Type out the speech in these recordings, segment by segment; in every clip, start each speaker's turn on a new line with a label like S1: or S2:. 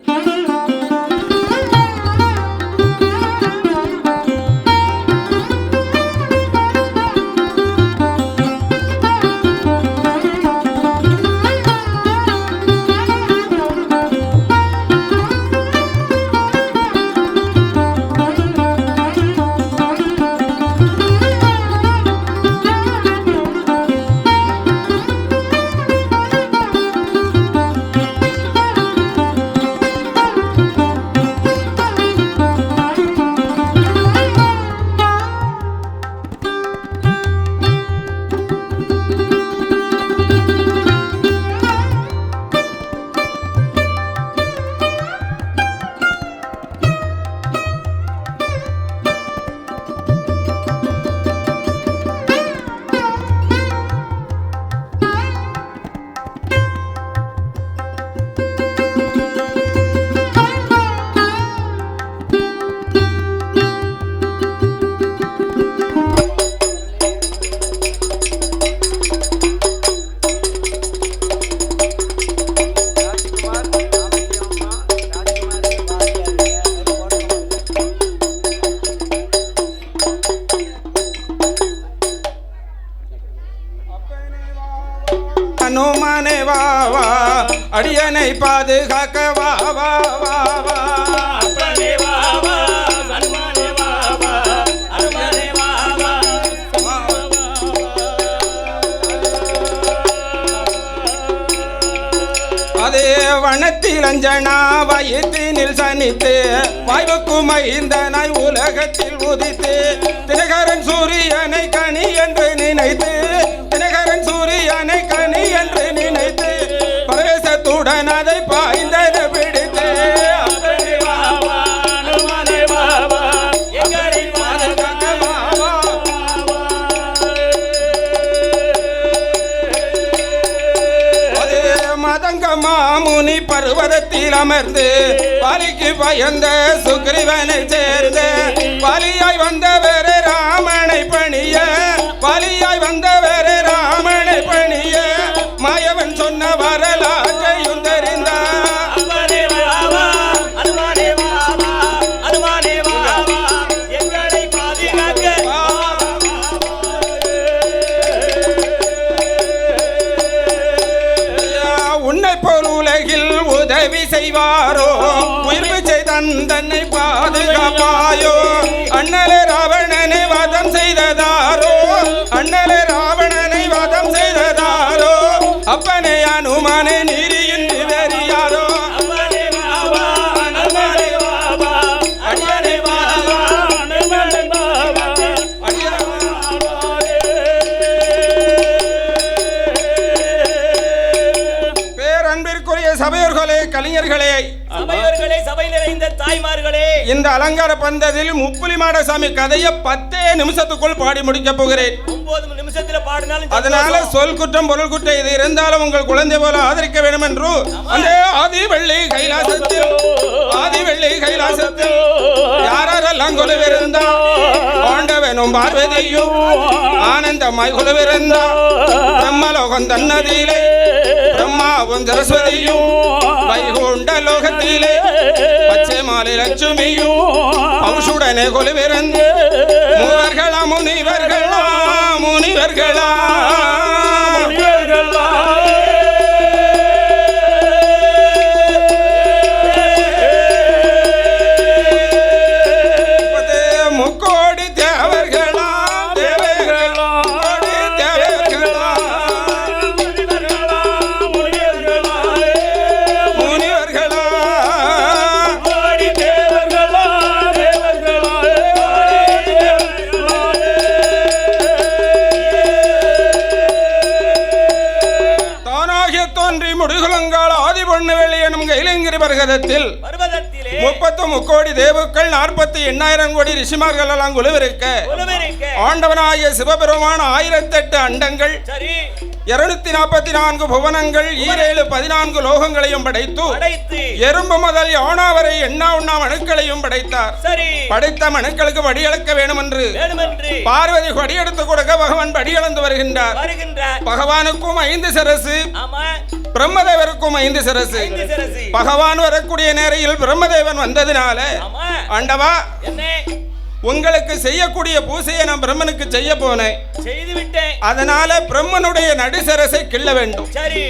S1: அனுமனே அடியனை பாதுகாக்க வா வா வா வா. அதே வனத்தில் அஞ்சனா வயிற்றினில் சனித்து வாய்வுக்கு மைந்தனாய் உலகத்தில் உதித்து தினகரன் சூரியனை பர்வதத்தில் அமர்ந்து பாலிக்கு பயந்த சுக்ரீவனை சேர்ந்த பாலியாய் வந்தவர் ராமனை பணிய பாலியாய் வந்தவர் ராமனை பணிய மாயவன் சொன்ன வரலாற்றையும் தெரிந்தார் உன்னை போல் உதவி செய்வாரோ? உயிர்வு செய்தன் பாதுகாப்பாயோ? அண்ணலே ராவணனை வதம் செய்ததாரோ? அண்ணலே ராவணனை வதம் செய்ததாரோ? அப்பனை அனுமனை நீ சபையோர்களே
S2: சபை நிறைந்த தாய்மார்களே.
S1: இந்த அலங்கார பந்ததில் முப்புலி மாடசாமி கதையை பத்தே நிமிஷத்துக்குள் பாடி முடிக்கப் போகிறேன்.
S2: ஒன்பது நிமிஷத்துல பாடினாலும்
S1: அதனால. சொல் குற்றம் பொருள் குற்றம் இது இருந்தாலும் உங்கள் குழந்தை போல ஆதரிக்க வேண்டும் என்று அந்த ஆதி வெள்ளி கைலாசத்தில் ஆதி வெள்ளி கைலாசத்தில் யாரெல்லாம் கொலுவிருந்தா ஆண்டவனும் பார்வதியும் ஆனந்தமாய் குலவிருந்தா பிரம்மலோகம் தன்னதியிலே பிரம்மாவும் சரஸ்வதியும் வைகுண்ட லோகத்திலே பச்சை மாலை லட்சுமியும் பவுஷுடனே குலவிருந்து மூவர்களா முனிவர்களா முனிவர்களா தோன்றி முடுகுலங்கால் ஆதி பொண்ணு வெளி எனும் கைலங்கிரி பர்கதத்தில் முப்பத்து முக்கோடி தேவுக்கள் நாற்பத்தி எண்ணாயிரம் கோடி ரிஷிமார்கள் எல்லாம் குழுவிருக்க. ஆண்டவனாகிய சிவபெருமான ஆயிரத்தெட்டு அண்டங்கள். இருநூத்தி நாற்பத்தி நான்கு புவனங்கள் ஈரேழு பதினான்கு லோகங்களையும் படைத்து எறும்பு முதல் யானா வரை எண்ணா உண்ணா மனுக்களையும் படைத்தார். படைத்த மனுக்களுக்கு வடியளக்க வேண்டும் என்று பார்வதி வடியெடுத்து கொடுக்க பகவான் வடியளந்து வருகின்றார்.
S2: வருகின்றார்.
S1: பகவானுக்கும் ஐந்து சிரசு பிரம்மதேவருக்கும் ஐந்து சிரசு. பகவான் வரக்கூடிய நேரையில் பிரம்மதேவன் வந்ததினால ஆண்டவா
S2: என்ன?
S1: உங்களுக்கு செய்யக்கூடிய பூசையை நான் பிரம்மனுக்கு செய்ய போனேன்.
S2: செய்து விட்டேன்
S1: அதனால பிரம்மனுடைய நடுசரசை கிள்ள வேண்டும்.
S2: சரி.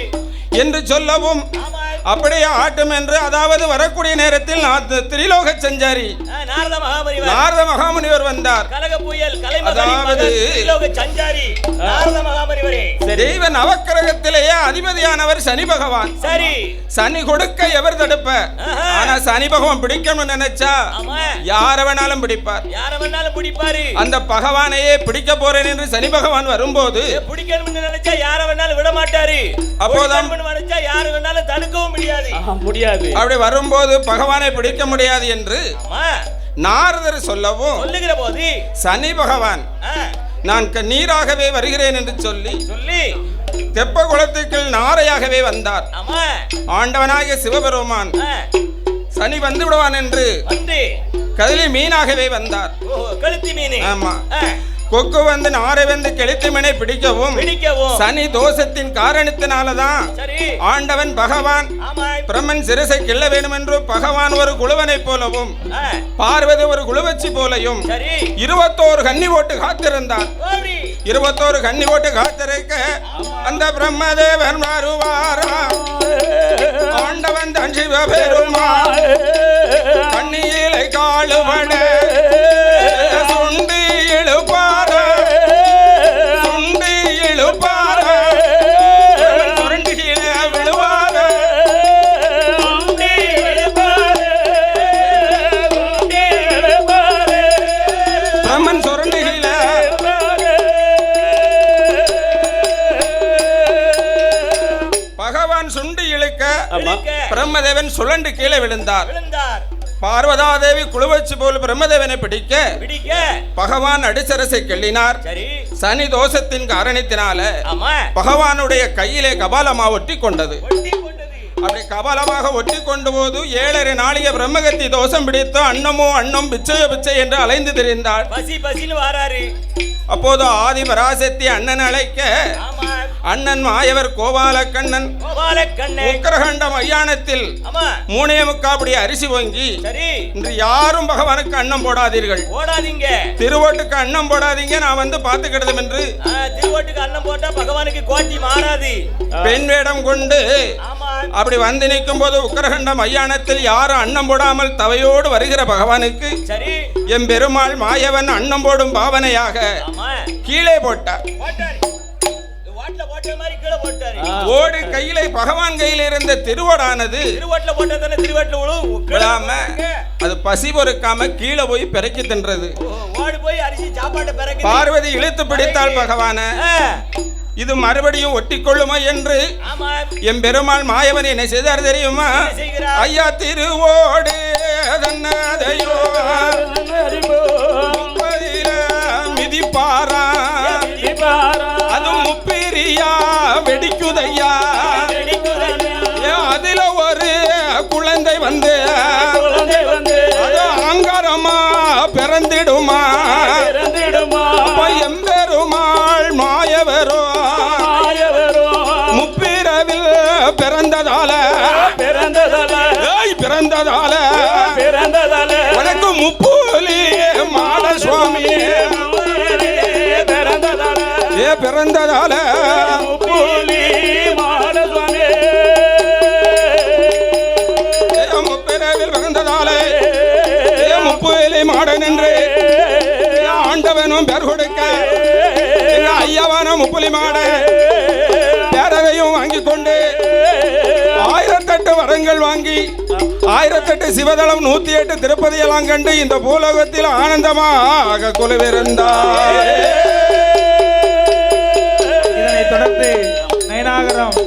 S1: என்று சொல்லவும்
S2: ஆமா
S1: அப்படியே ஆட்டும் என்று அதாவது வரக்கூடிய நேரத்தில் திரிலோக சஞ்சாரி.
S2: நாரத
S1: மகாமுனிவர் வந்தார். அதாவது- தெய்வ நவக்கிரகத்திலேயே அதிபதியானவர் சனி பகவான்.
S2: சரி.
S1: சனி கொடுக்க எவர் தடுப்ப. ஆனா சனி பகவான் பிடிக்கணும்னு நினைச்சா யார வேணாலும் பிடிப்பார்.
S2: யார வேணாலும் பிடிப்பாரு.
S1: அந்த பகவானையே பிடிக்க போறேன் என்று சனி பகவான் வரும்போது
S2: பிடிக்கணும்னு நினைச்சா யார வேணாலும் விட மாட்டாரு
S1: அப்போதான்
S2: நினைச்சா யாரு வேணாலும் தடுக்கவும் முடியாது.
S3: முடியாது.
S1: அப்படி வரும்போது பகவானை பிடிக்க முடியாது என்று நாரதர் சொல்லவும்
S2: சொல்லுகிற போது
S1: சனி பகவான் நான் நீராகவே வருகிறேன் என்று சொல்லி
S2: சொல்லி.
S1: தெப்ப குளத்துக்கு நாரையாகவே வந்தார். ஆண்டவனாகிய சிவபெருமான் சனி வந்து விடுவான் என்று கதிலி மீனாகவே வந்தார்.
S2: கழுத்தி மீன்.
S1: ஆமா. கொக்கு வந்து நாரை வந்து கெளுத்து மீனை பிடிக்கவும். சனி தோஷத்தின் காரணத்தினாலதான் ஆண்டவன் பகவான் பிரம்மன் சிரசை கிள்ள வேண்டும் என்று பகவான் ஒரு குழுவனைப் போலவும் பார்வதி ஒரு குழுவச்சி போலையும் இருபத்தோரு கன்னி ஓட்டு காத்திருந்தார். இருபத்தோரு கன்னி ஓட்டு காத்திருக்க அந்த பிரம்மதேவன் வருவாரா? ஆண்டவன் தன் சிவபெருமான் கண்ணியிலை காலுபட பிரம்மதேவன் சுழண்டு கீழே விழுந்தார்.
S2: விழுந்தார்.
S1: பார்வதாதேவி குழுவச்சு போல் பிரம்மதேவனை பிடிக்க
S2: பிடிக்க.
S1: பகவான் அடிசரசை கிள்ளினார். சனி தோஷத்தின் காரணத்தினால பகவானுடைய கையிலே கபாலமா கொண்டது.
S2: ஒட்டி கொண்டது
S1: அப்படி கபாலமாக ஒட்டி கொண்டு போது ஏழரை நாளிகை பிரம்மகத்தி தோஷம் பிடித்து அன்னமோ அன்னம் பிச்சையோ பிச்சை என்று அலைந்து திரிந்தாள்.
S2: பசி பசின்னு வாராரு.
S1: அப்போது ஆதி பராசக்தி அண்ணன் அழைக்க அண்ணன் மாயவர் கோபால கண்ணன்
S2: கோபால கண்ணே
S1: உக்கரகண்ட மையானத்தில் மூணே முக்காப்படி அரிசி வாங்கி இன்று யாரும் பகவானுக்கு அன்னம் போடாதீர்கள்.
S2: ஓடாதீங்க
S1: திருவோட்டுக்கு அன்னம் போடாதீங்க நான் வந்து பார்த்துக்கிடுதும் என்று.
S2: திருவோட்டுக்கு அன்னம் போட்டா பகவானுக்கு கோட்டி மாறாது.
S1: பெண் வேடம் கொண்டு அப்படி வந்து நிற்கும் போது உக்கரகண்ட மையானத்தில் யாரும் அன்னம் போடாமல் தவையோடு வருகிற பகவானுக்கு
S2: சரி.
S1: எம் பெருமாள் மாயவன் அன்னம் போடும் பாவனையாக
S2: ஆமா.
S1: கீழே போட்டார்.
S2: போட்டாரு. வாட்ல போட்ட மாதிரி கீழே போட்டாரு.
S1: ஓடு கையிலே பகவான் கையில் இருந்த திருவோடானது
S2: விழும்.
S1: அது பசி பொறுக்காம கீழே போய் பிறக்கி தின்றது. பார்வதி இழுத்து பிடித்தாள் பகவான. இது மறுபடியும் ஒட்டிக்கொள்ளுமா என்று எம் பெருமாள் மாயவன் என்ன செய்தார் தெரியுமா? ஐயா திருவோடு தன்னதையோ மிதிப்பாரா? அது முப்பிரியா வெடிக்குதையா? அதுல ஒரு குழந்தை வந்து அது ஆங்காரமா பிறந்திடுமா? ஏய் பிறந்ததால. உனக்கு முப்போலி மாட சுவாமி ஏ பிறந்ததால ஏ முப்பிரவில் பிறந்ததால ஏ முப்போலி மாடன் என்று ஏ ஆண்டவனும் பேர் கொடுக்க முப்புலி மாட பேரவையும் வாங்கி கொண்டு ஆயிரத்தெட்டு வரங்கள் வாங்கி ஆயிரத்தெட்டு சிவதளம் நூத்தி எட்டு திருப்பதி எல்லாம் கண்டு இந்த பூலோகத்தில் ஆனந்தமாக குழுவிருந்தார்
S3: இதனைத் தொடர்ந்து நயனாகரம்